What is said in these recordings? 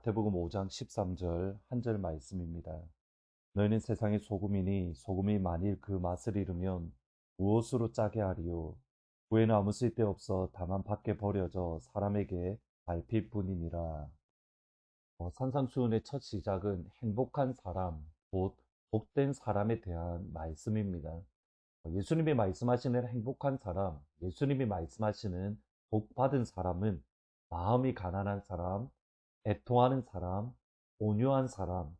마태복음 5장 13절 한 절 말씀입니다. 너희는 세상의 소금이니 소금이 만일 그 맛을 잃으면 무엇으로 짜게 하리요? 후에는 아무 쓸데없어 다만 밖에 버려져 사람에게 밟힐 뿐이니라. 어, 산상수훈의 첫 시작은 행복한 사람, 곧 복된 사람에 대한 말씀입니다. 어, 예수님이 말씀하시는 행복한 사람, 예수님이 말씀하시는 복 받은 사람은 마음이 가난한 사람, 애통하는 사람, 온유한 사람,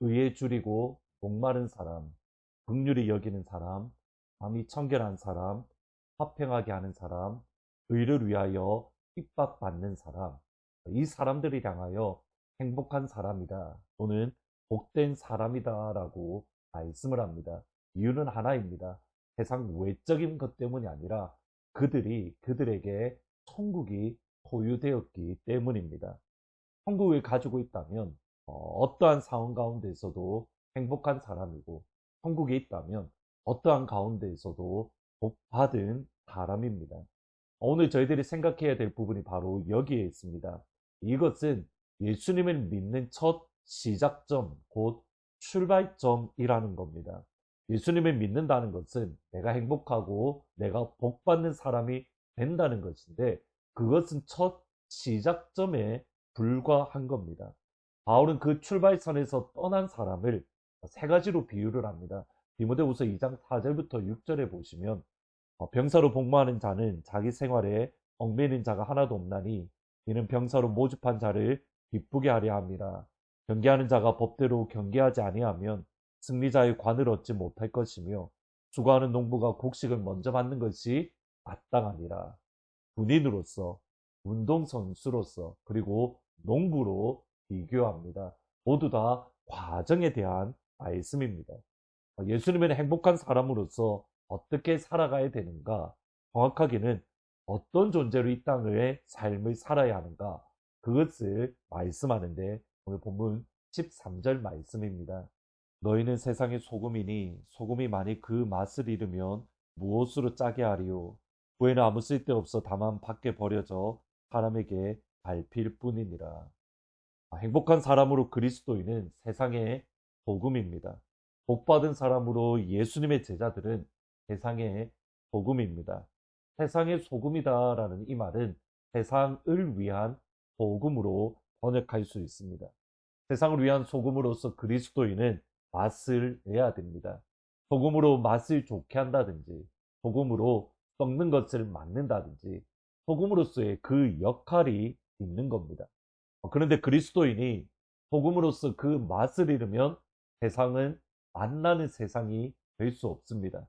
의에 줄이고 목마른 사람, 극률이 여기는 사람, 마음이 청결한 사람, 화평하게 하는 사람, 의를 위하여 핍박받는 사람, 이 사람들을 향하여 행복한 사람이다 또는 복된 사람이다 라고 말씀을 합니다. 이유는 하나입니다. 세상 외적인 것 때문이 아니라 그들이 그들에게 천국이 소유되었기 때문입니다. 천국을 가지고 있다면 어, 떠한 상황 가운데서도 행복한 사람이고 천국에 있다면 어떠한 가운데에서도 복받은 사람입니다. 오늘 저희들이 생각해야 될 부분이 바로 여기에 있습니다. 이것은 예수님을 믿는 첫 시작점, 곧 출발점이라는 겁니다. 예수님을 믿는다는 것은 내가 행복하고 내가 복받는 사람이 된다는 것인데 그것은 첫 시작점에 불과한 겁니다. 바울은 그 출발선에서 떠난 사람을 세 가지로 비유를 합니다. 디모데후서 2장 4절부터 6절에 보시면 어, 병사로 복무하는 자는 자기 생활에 얽매이는 자가 하나도 없나니 이는 병사로 모집한 자를 기쁘게 하려 합니다. 경계하는 자가 법대로 경계하지 아니하면 승리자의 관을 얻지 못할 것이며 수고하는 농부가 곡식을 먼저 받는 것이 마땅하니라. 군인으로서, 운동선수로서, 그리고 농부로 비교합니다. 모두 다 과정에 대한 말씀입니다. 예수님은 행복한 사람으로서 어떻게 살아가야 되는가? 정확하게는 어떤 존재로 이 땅의 삶을 살아야 하는가? 그것을 말씀하는데 오늘 본문 13절 말씀입니다. 너희는 세상의 소금이니 소금이 만일 그 맛을 잃으면 무엇으로 짜게 하리요? 후에는 아무 쓸데없어 다만 밖에 버려져 사람에게 밟힐 뿐이니라. 아, 행복한 사람으로 그리스도인은 세상의 복음입니다. 복받은 사람으로 예수님의 제자들은 세상의 복음입니다. 세상의 소금이다라는 이 말은 세상을 위한 복음으로 번역할 수 있습니다. 세상을 위한 소금으로서 그리스도인은 맛을 내야 됩니다. 소금으로 맛을 좋게 한다든지, 소금으로 썩는 것을 막는다든지 소금으로서의 그 역할이 있는 겁니다. 어, 그런데 그리스도인이 소금으로서 그 맛을 잃으면 세상은 만나는 세상이 될 수 없습니다.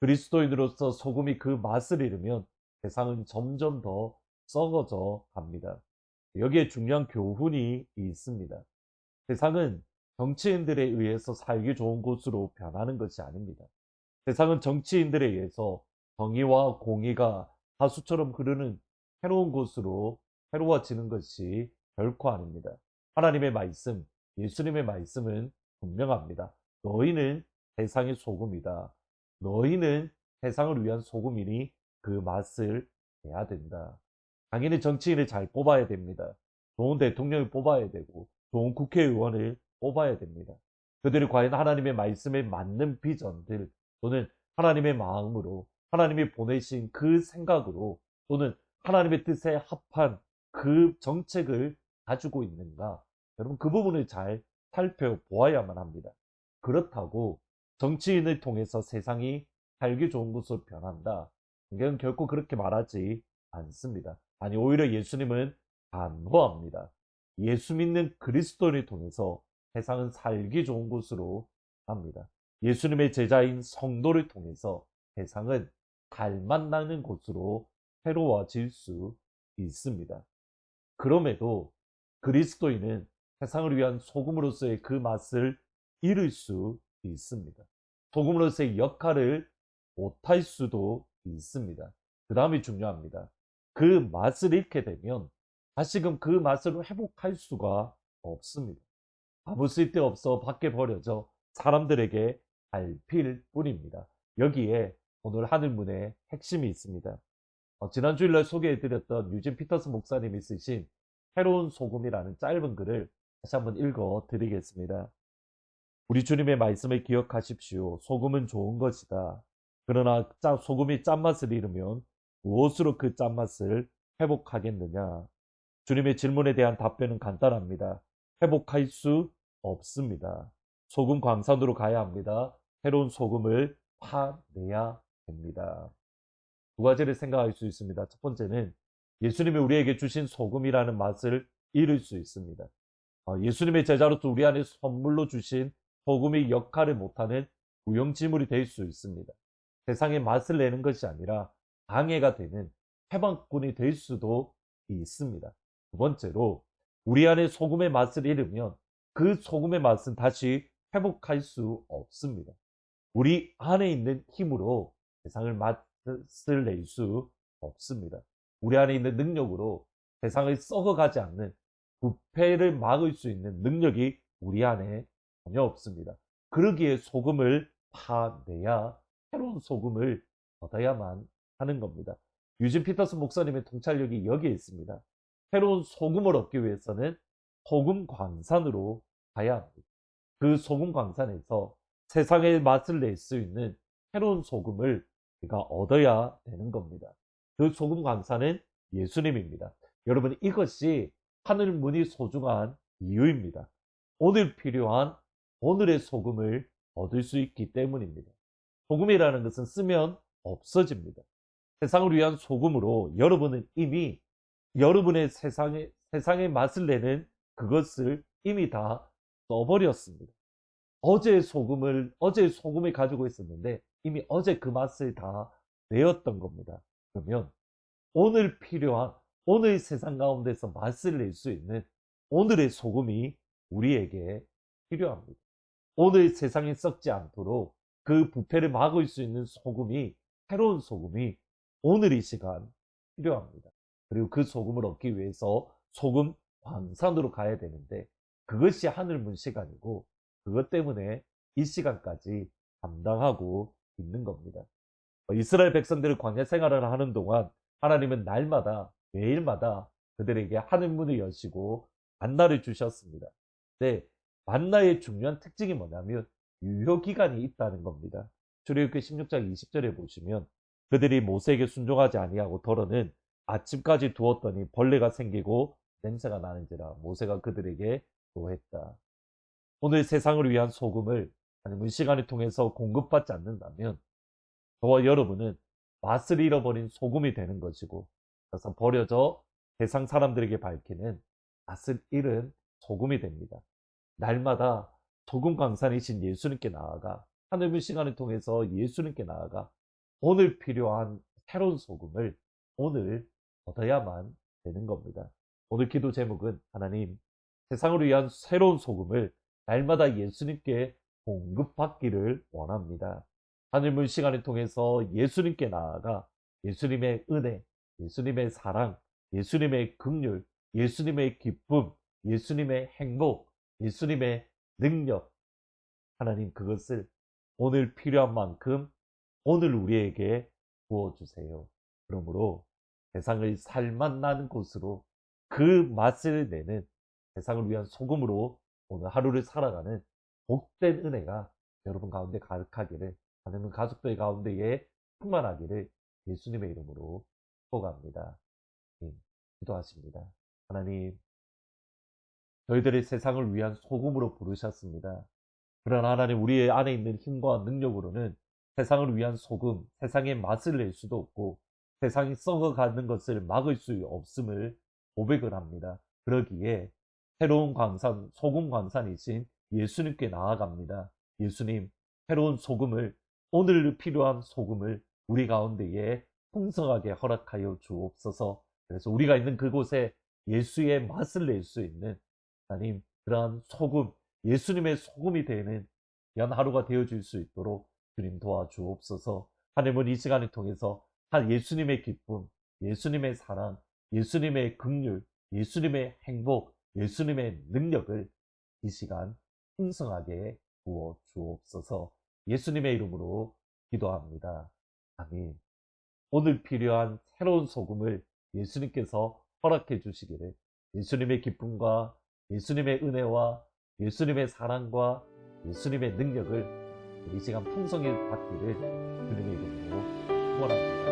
그리스도인으로서 소금이 그 맛을 잃으면 세상은 점점 더 썩어져 갑니다. 여기에 중요한 교훈이 있습니다. 세상은 정치인들에 의해서 살기 좋은 곳으로 변하는 것이 아닙니다. 세상은 정치인들에 의해서 정의와 공의가 하수처럼 흐르는 새로운 곳으로 새로워지는 것이 결코 아닙니다. 하나님의 말씀, 예수님의 말씀은 분명합니다. 너희는 세상의 소금이다. 너희는 세상을 위한 소금이니 그 맛을 내야 된다. 당연히 정치인을 잘 뽑아야 됩니다. 좋은 대통령을 뽑아야 되고 좋은 국회의원을 뽑아야 됩니다. 그들이 과연 하나님의 말씀에 맞는 비전들 또는 하나님의 마음으로 하나님이 보내신 그 생각으로 또는 하나님의 뜻에 합한 그 정책을 가지고 있는가? 여러분 그 부분을 잘 살펴보아야만 합니다. 그렇다고 정치인을 통해서 세상이 살기 좋은 곳으로 변한다. 이건 결코 그렇게 말하지 않습니다. 아니 오히려 예수님은 반호합니다. 예수 믿는 그리스도를 통해서 세상은 살기 좋은 곳으로 합니다. 예수님의 제자인 성도를 통해서 세상은 닮만 나는 곳으로 새로워질 수 있습니다. 그럼에도 그리스도인은 세상을 위한 소금으로서의 그 맛을 잃을 수 있습니다. 소금으로서의 역할을 못할 수도 있습니다. 그 다음이 중요합니다. 그 맛을 잃게 되면 다시금 그 맛을 회복할 수가 없습니다. 아무 쓸데없어 밖에 버려져 사람들에게 밟힐 뿐입니다. 여기에 오늘 하늘문의 핵심이 있습니다. 어, 지난 주일날 소개해드렸던 유진 피터스 목사님이 쓰신 새로운 소금이라는 짧은 글을 다시 한번 읽어 드리겠습니다. 우리 주님의 말씀을 기억하십시오. 소금은 좋은 것이다. 그러나 짜, 소금이 짠맛을 잃으면 무엇으로 그 짠맛을 회복하겠느냐? 주님의 질문에 대한 답변은 간단합니다. 회복할 수 없습니다. 소금 광산으로 가야 합니다. 새로운 소금을 파내야 됩니다. 두 가지를 생각할 수 있습니다. 첫 번째는 예수님이 우리에게 주신 소금이라는 맛을 잃을 수 있습니다. 어, 예수님의 제자로서 우리 안에 선물로 주신 소금이 역할을 못하는 무용지물이 될 수 있습니다. 세상의 맛을 내는 것이 아니라 방해가 되는 해방꾼이 될 수도 있습니다. 두 번째로 우리 안에 소금의 맛을 잃으면 그 소금의 맛은 다시 회복할 수 없습니다. 우리 안에 있는 힘으로 세상을 맛 을낼수 없습니다. 우리 안에 있는 능력으로 세상을 썩어가지 않는 부패를 막을 수 있는 능력이 우리 안에 전혀 없습니다. 그러기에 소금을 파내야 새로운 소금을 얻어야만 하는 겁니다. 유진 피터스 목사님의 통찰력이 여기에 있습니다. 새로운 소금을 얻기 위해서는 소금 광산으로 가야 합니다. 그 소금 광산에서 세상의 맛을 낼 수 있는 새로운 소금을 우리가 얻어야 되는 겁니다. 그 소금 광산은 예수님입니다. 여러분 이것이 하늘 문이 소중한 이유입니다. 오늘 필요한 오늘의 소금을 얻을 수 있기 때문입니다. 소금이라는 것은 쓰면 없어집니다. 세상을 위한 소금으로 여러분은 이미 여러분의 세상의, 세상의 맛을 내는 그것을 이미 다 써버렸습니다. 어제 소금을, 어제 소금을 가지고 있었는데 이미 어제 그 맛을 다 내었던 겁니다. 그러면 오늘 필요한, 오늘 세상 가운데서 맛을 낼 수 있는 오늘의 소금이 우리에게 필요합니다. 오늘 세상에 썩지 않도록 그 부패를 막을 수 있는 소금이, 새로운 소금이 오늘 이 시간 필요합니다. 그리고 그 소금을 얻기 위해서 소금 광산으로 가야 되는데 그것이 하늘문 시간이고 그것 때문에 이 시간까지 감당하고 있는 겁니다. 어, 이스라엘 백성들을 광야 생활을 하는 동안 하나님은 날마다 매일마다 그들에게 하늘 문을 여시고 만나를 주셨습니다. 네, 만나의 중요한 특징이 뭐냐면 유효 기간이 있다는 겁니다. 출애굽기 16장 20절에 보시면 그들이 모세에게 순종하지 아니하고 덜어는 아침까지 두었더니 벌레가 생기고 냄새가 나는지라 모세가 그들에게 노했다. 오늘 세상을 위한 소금을 아니면 시간을 통해서 공급받지 않는다면 저와 여러분은 맛을 잃어버린 소금이 되는 것이고 그래서 버려져 세상 사람들에게 밝히는 맛을 잃은 소금이 됩니다. 날마다 소금 강산이신 예수님께 나아가 하늘문 시간을 통해서 예수님께 나아가 오늘 필요한 새로운 소금을 오늘 얻어야만 되는 겁니다. 오늘 기도 제목은 하나님 세상을 위한 새로운 소금을 날마다 예수님께 공급받기를 원합니다. 하늘문 시간을 통해서 예수님께 나아가 예수님의 은혜, 예수님의 사랑, 예수님의 긍휼, 예수님의 기쁨, 예수님의 행복, 예수님의 능력, 하나님 그것을 오늘 필요한 만큼 오늘 우리에게 부어주세요. 그러므로 세상을 살맛 나는 곳으로 그 맛을 내는 세상을 위한 소금으로 오늘 하루를 살아가는 복된 은혜가 여러분 가운데 가득하기를 하나님 가족들 가운데에 충만하기를 예수님의 이름으로 축복합니다. 예, 기도하십니다. 하나님 저희들의 세상을 위한 소금으로 부르셨습니다. 그러나 하나님 우리의 안에 있는 힘과 능력으로는 세상을 위한 소금, 세상의 맛을 낼 수도 없고 세상이 썩어가는 것을 막을 수 없음을 고백을 합니다. 그러기에 새로운 광산, 소금 광산이신 예수님께 나아갑니다. 예수님, 새로운 소금을, 오늘 필요한 소금을 우리 가운데에 풍성하게 허락하여 주옵소서. 그래서 우리가 있는 그곳에 예수의 맛을 낼 수 있는 하나님 그러한 소금, 예수님의 소금이 되는 연 하루가 되어 줄 수 있도록 주님 도와주옵소서. 하나님은 이 시간을 통해서 한 예수님의 기쁨, 예수님의 사랑, 예수님의 긍휼, 예수님의 행복, 예수님의 능력을 이 시간 풍성하게 부어 주옵소서. 예수님의 이름으로 기도합니다. 아멘. 오늘 필요한 새로운 소금을 예수님께서 허락해 주시기를 예수님의 기쁨과 예수님의 은혜와 예수님의 사랑과 예수님의 능력을 이 시간 풍성히 받기를 주님의 이름으로 축원합니다.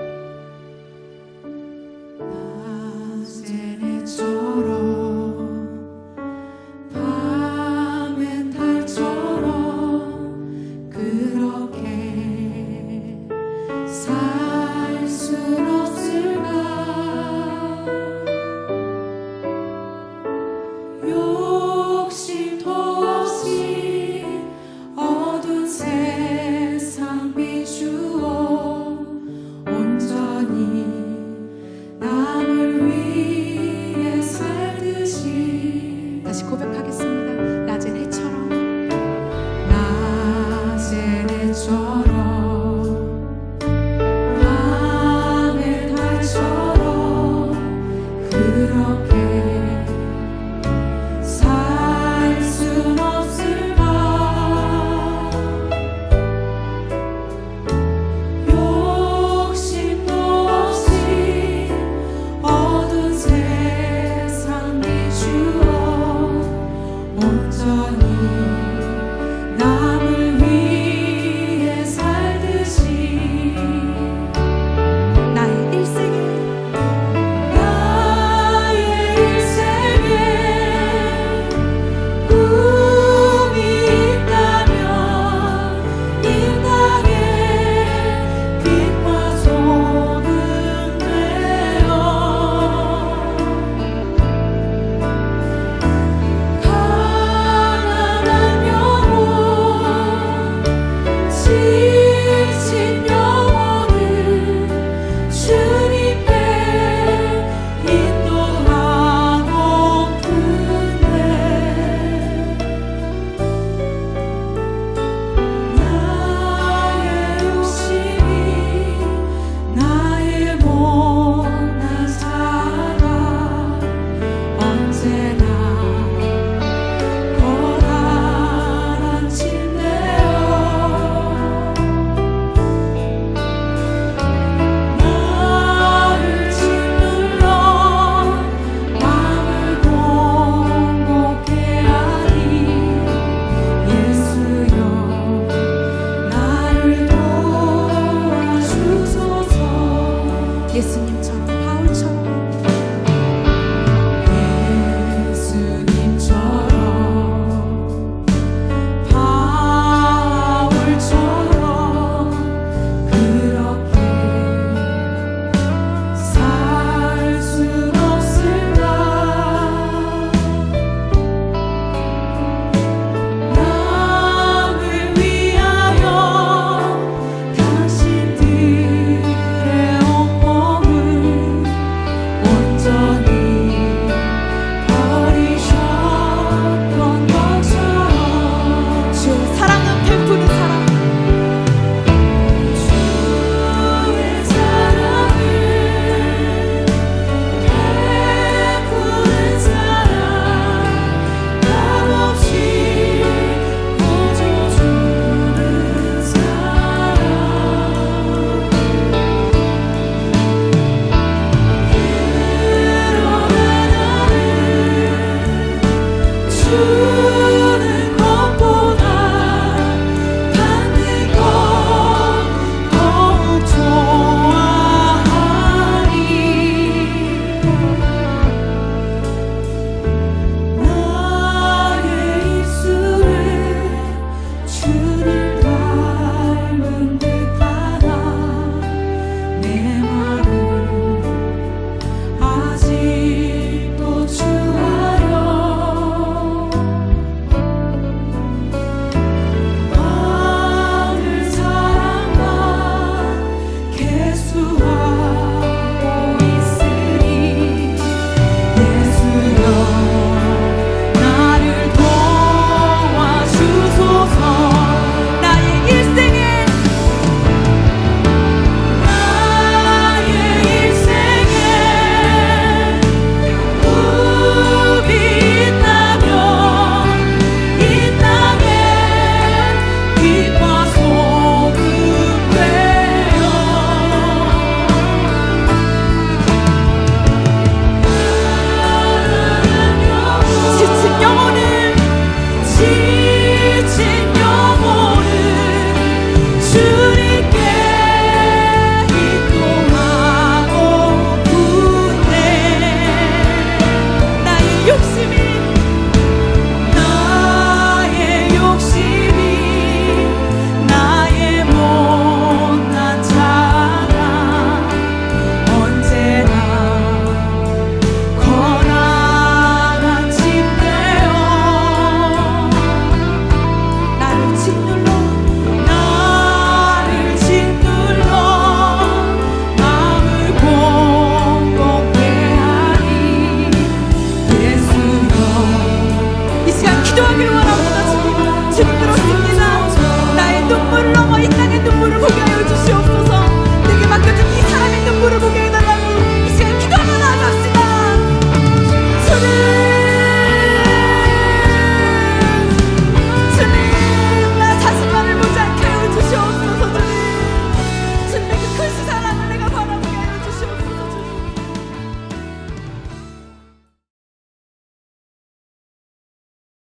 talking about?